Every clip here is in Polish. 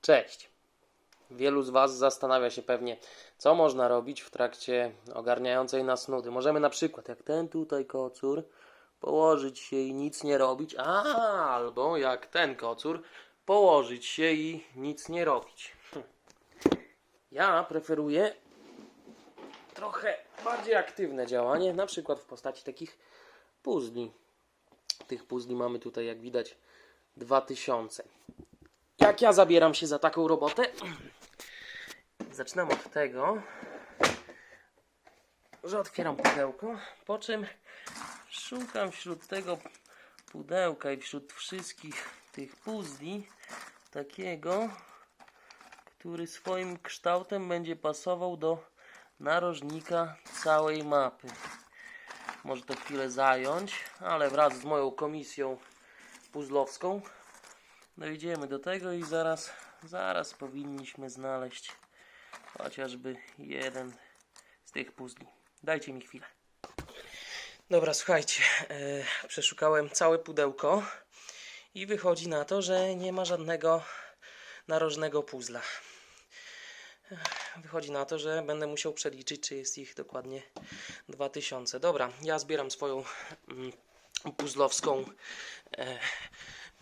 Cześć. Wielu z Was zastanawia się pewnie, co można robić w trakcie ogarniającej nas nudy. Możemy na przykład, jak ten tutaj kocur, położyć się i nic nie robić, a, albo jak ten kocur, położyć się i nic nie robić. Hm. Ja preferuję trochę bardziej aktywne działanie, na przykład w postaci takich puzli. Tych puzli mamy tutaj, jak widać, 2000. Jak ja zabieram się za taką robotę? Zaczynam od tego, że otwieram pudełko, po czym szukam wśród tego pudełka i wśród wszystkich tych puzli takiego, który swoim kształtem będzie pasował do narożnika całej mapy. Może to chwilę zająć, ale wraz z moją komisją puzzlowską dojdziemy do tego i zaraz, zaraz powinniśmy znaleźć chociażby jeden z tych puzli. Dajcie mi chwilę. Dobra, słuchajcie, e, przeszukałem całe pudełko i wychodzi na to, że nie ma żadnego narożnego puzla. Wychodzi na to, że będę musiał przeliczyć, czy jest ich dokładnie 2000. Dobra, ja zbieram swoją mm, puzzlowską e,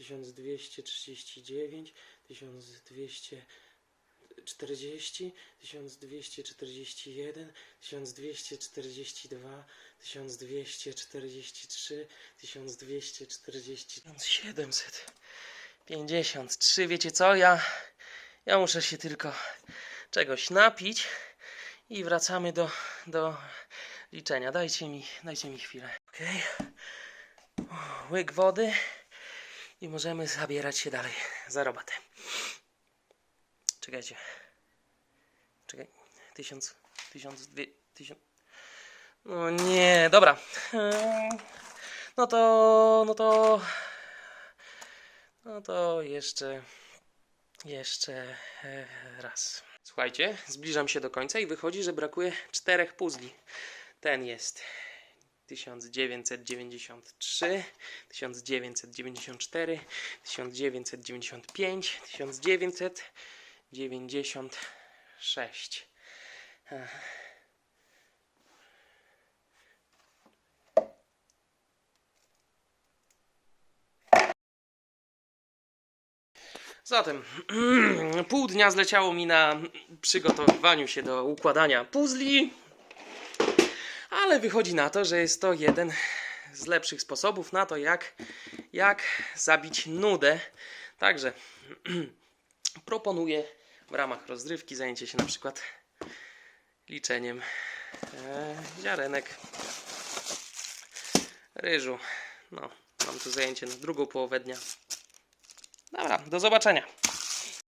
1239, 1240, 1241, 1242, 1243, 1240, 753. Wiecie co? Ja, ja muszę się tylko czegoś napić i wracamy do, do liczenia. Dajcie mi, dajcie mi chwilę. Okej. Łyk wody i możemy zabierać się dalej za robotę. Czekajcie. Czekaj. Tysiąc, tysiąc, dwie, tysiąc. No nie, dobra. No to, no to, no to jeszcze, jeszcze e, raz. Słuchajcie, zbliżam się do końca i wychodzi, że brakuje czterech puzli. Ten jest 1993, 1994, 1995, 1996. Ech. Zatem pół dnia zleciało mi na przygotowywaniu się do układania puzli, ale wychodzi na to, że jest to jeden z lepszych sposobów na to, jak, jak zabić nudę. Także proponuję w ramach rozrywki zajęcie się na przykład liczeniem e, ziarenek ryżu. No, mam tu zajęcie na drugą połowę dnia. Dobra, do zobaczenia.